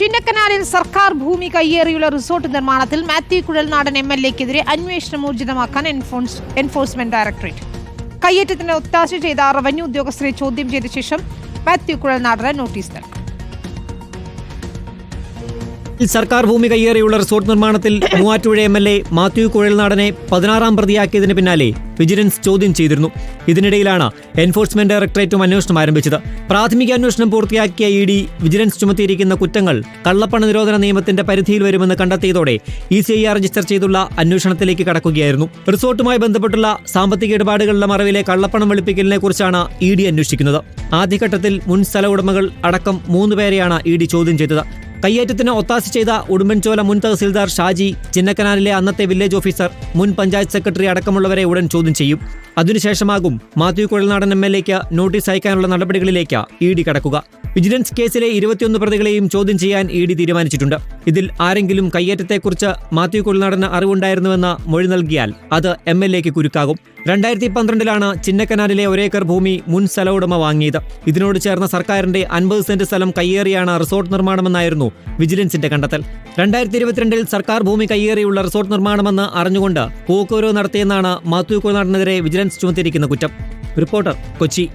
ചിന്നക്കനാലിൽ സർക്കാർ ഭൂമി കയ്യേറിയുള്ള റിസോർട്ട് നിർമ്മാണത്തിൽ മാത്യു കുഴൽനാടൻ എം എൽ എക്കെതിരെ അന്വേഷണം ഊർജിതമാക്കാൻ എൻഫോഴ്സ്- എൻഫോഴ്സ്മെന്റ് ഡയറക്ടറേറ്റ് കയ്യേറ്റത്തിന് ഒത്താശ ചെയ്ത റവന്യൂ ഉദ്യോഗസ്ഥരെ ചോദ്യം ചെയ്ത ശേഷം മാത്യു കുഴൽനാടന് നോട്ടീസ് നൽകും. സർക്കാർ ഭൂമി കയ്യേറിയുള്ള റിസോർട്ട് നിർമ്മാണത്തിൽ Muvattupuzha M L A Mathew കുഴൽനാടനെ പതിനാറാം പ്രതിയാക്കിയതിന് പിന്നാലെ വിജിലൻസ് ചോദ്യം ചെയ്തിരുന്നു. ഇതിനിടയിലാണ് എൻഫോഴ്സ്മെന്റ് ഡയറക്ടറേറ്റും അന്വേഷണം ആരംഭിച്ചത്. പ്രാഥമിക അന്വേഷണം പൂർത്തിയാക്കിയ ഇ ഡി വിജിലൻസ് ചുമത്തിയിരിക്കുന്ന കുറ്റങ്ങൾ കള്ളപ്പണ നിരോധന നിയമത്തിന്റെ പരിധിയിൽ വരുമെന്ന് കണ്ടെത്തിയതോടെ E C I R register ചെയ്തുള്ള അന്വേഷണത്തിലേക്ക് കടക്കുകയായിരുന്നു. റിസോർട്ടുമായി ബന്ധപ്പെട്ടുള്ള സാമ്പത്തിക ഇടപാടുകളുടെ മറവിലെ കള്ളപ്പണം വെളുപ്പിക്കലിനെ കുറിച്ചാണ് ഇ ഡി അന്വേഷിക്കുന്നത്. ആദ്യഘട്ടത്തിൽ മുൻ സ്ഥല ഉടമകൾ അടക്കം മൂന്ന് പേരെയാണ് ഇ ഡി ചോദ്യം ചെയ്തത്. കയ്യേറ്റത്തിന് ഒത്താശ ചെയ്ത ഉടുമ്പൻചോല മുൻ തഹസിൽദാർ ഷാജി ചിന്നക്കനാലിലെ അന്നത്തെ വില്ലേജ് ഓഫീസർ മുൻ പഞ്ചായത്ത് സെക്രട്ടറി അടക്കമുള്ളവരെ ഉടൻ ചോദ്യം ചെയ്യും. അതിനുശേഷമാകും Mathew Kuzhalnadan M L notice അയക്കാനുള്ള നടപടികളിലേക്ക് ഇ ഡി കടക്കുക. വിജിലൻസ് കേസിലെ ഇരുപത്തിയൊന്ന് പ്രതികളെയും ചോദ്യം ചെയ്യാൻ ഇ ഡി തീരുമാനിച്ചിട്ടുണ്ട്. ഇതിൽ ആരെങ്കിലും കയ്യേറ്റത്തെക്കുറിച്ച് മാത്യു കുഴൽനാടന് അറിവുണ്ടായിരുന്നുവെന്ന മൊഴി നൽകിയാൽ അത് എം എൽ എക്ക് കുരുക്കാകും. രണ്ടായിരത്തി പന്ത്രണ്ടിലാണ് ചിന്നക്കനാലിലെ ഒരേക്കർ ഭൂമി മുൻ സ്ഥല ഉടമ വാങ്ങിയത്. ഇതിനോട് ചേർന്ന സർക്കാരിന്റെ അൻപത് സെന്റ് സ്ഥലം കയ്യേറിയാണ് റിസോർട്ട് നിർമ്മാണമെന്നായിരുന്നു വിജിലൻസിന്റെ കണ്ടെത്തൽ. രണ്ടായിരത്തി ഇരുപത്തിരണ്ടിൽ സർക്കാർ ഭൂമി കയ്യേറിയുള്ള റിസോർട്ട് നിർമ്മാണമെന്ന് അറിഞ്ഞുകൊണ്ട് പോക്കുവരവ് നടത്തിയെന്നാണ് മാത്യു കുഴൽനാടനെതിരെ വിജിലൻസ് ചുമത്തിയിരിക്കുന്ന കുറ്റം. റിപ്പോർട്ടർ കൊച്ചി.